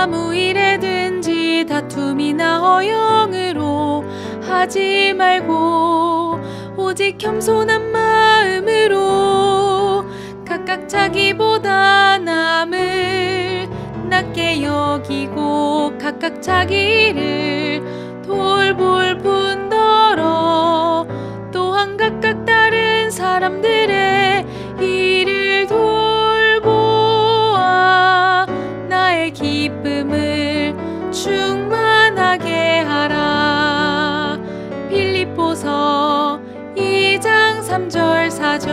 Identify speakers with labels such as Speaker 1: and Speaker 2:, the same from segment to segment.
Speaker 1: 아무 일에든지 다툼이나 허영으로 하지 말고 오직 겸손한 마음으로 각각 자기보다 남을 낮게 여기고 각각 자기를 돌볼 뿐더러 또한 각각 다른 사람들의 일 충만하게 하라. 빌립보서 2장 3절 4절.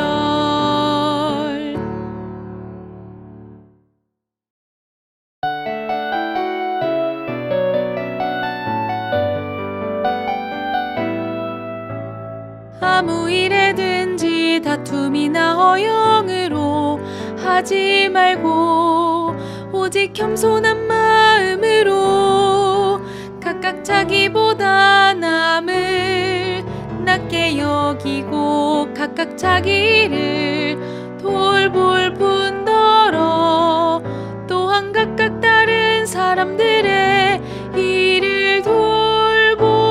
Speaker 1: 아무 일에든지 다툼이나 허영으로 하지 말고 오직 겸손한 마음으로 자기보다 남을 낮게 여기고 각각 자기를 돌볼 뿐더러 또한 각각 다른 사람들의 일을 돌보아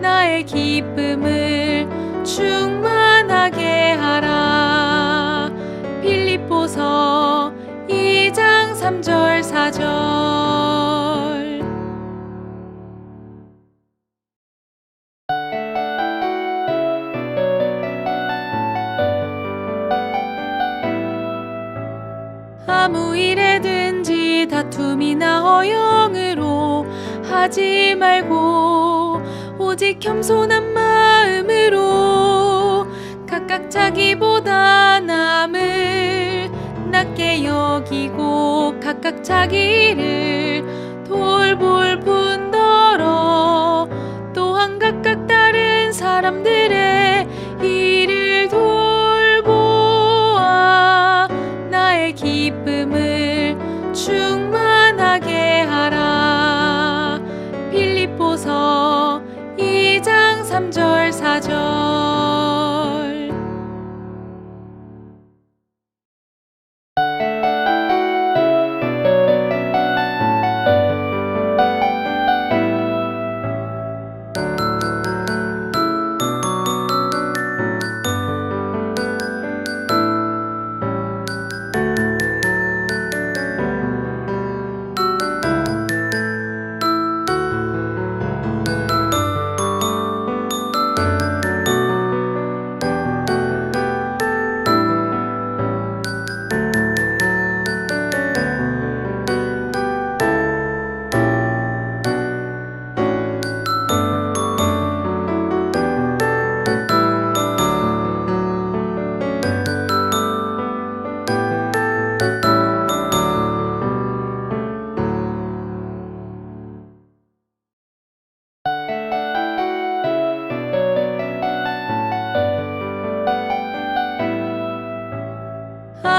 Speaker 1: 나의 기쁨을 충만하게 하라. 빌립보서 2장 3절 4절 다툼이나 허영으로 하지 말고 오직 겸손한 마음으로 각각 자기보다 남을 낮게 여기고 각각 자기를 돌볼 뿐더러 또한 각각 다른 사람들의 일을 돌보아 나의 기쁨을 충 3절 4절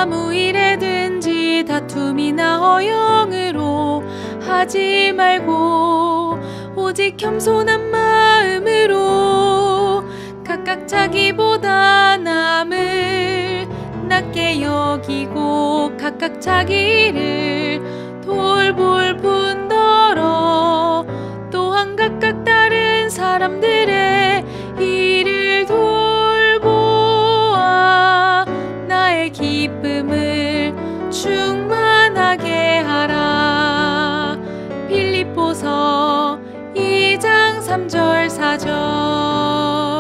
Speaker 1: 아무 일에든지 다툼이나 허영으로 하지 말고 오직 겸손한 마음으로 각각 자기보다 남을 낮게 여기고 각각 자기를 돌볼 뿐더러 또한 각각 다른 사람들의 3절 4절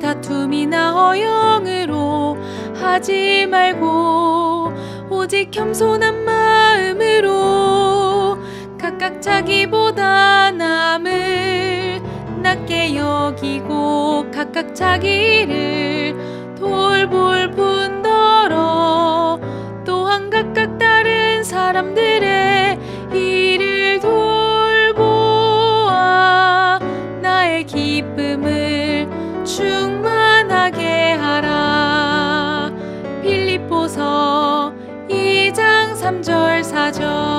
Speaker 1: 다툼이나 허영으로 하지 말고 오직 겸손한 마음으로 각각 자기보다 남을 낮게 여기고 각각 자기를 돌볼 뿐더러 3절 4절